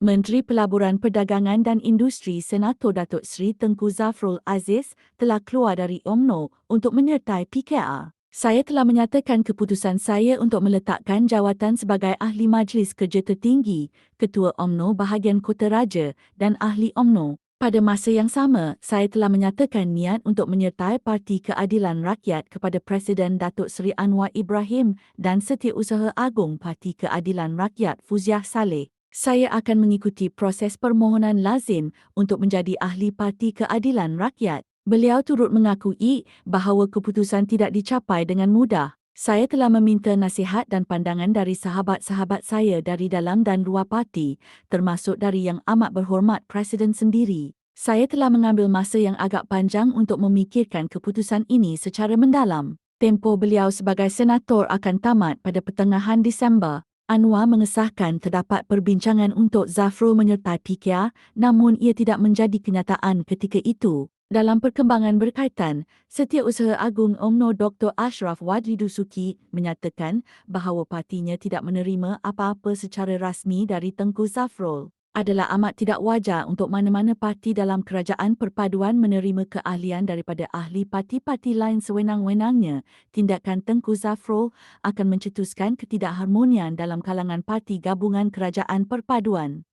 Menteri Pelaburan Perdagangan dan Industri Senator Datuk Seri Tengku Zafrul Aziz telah keluar dari UMNO untuk menyertai PKR. Saya telah menyatakan keputusan saya untuk meletakkan jawatan sebagai Ahli Majlis Kerja Tertinggi, Ketua UMNO bahagian Kota Raja dan Ahli UMNO. Pada masa yang sama, saya telah menyatakan niat untuk menyertai Parti Keadilan Rakyat kepada Presiden Datuk Seri Anwar Ibrahim dan Setiausaha Agung Parti Keadilan Rakyat Fuziah Saleh. Saya akan mengikuti proses permohonan lazim untuk menjadi ahli Parti Keadilan Rakyat. Beliau turut mengakui bahawa keputusan tidak dicapai dengan mudah. Saya telah meminta nasihat dan pandangan dari sahabat-sahabat saya dari dalam dan luar parti, termasuk dari yang amat berhormat Presiden sendiri. Saya telah mengambil masa yang agak panjang untuk memikirkan keputusan ini secara mendalam. Tempoh beliau sebagai senator akan tamat pada pertengahan Disember. Anwar mengesahkan terdapat perbincangan untuk Zafrul menyertai PKR namun ia tidak menjadi kenyataan ketika itu. Dalam perkembangan berkaitan, Setiausaha Agung UMNO Dr. Ashraf Wadri Dusuki menyatakan bahawa partinya tidak menerima apa-apa secara rasmi dari Tengku Zafrul adalah amat tidak wajar untuk mana-mana parti dalam kerajaan perpaduan menerima keahlian daripada ahli parti-parti lain sewenang-wenangnya. Tindakan Tengku Zafrul akan mencetuskan ketidakharmonian dalam kalangan parti gabungan kerajaan perpaduan.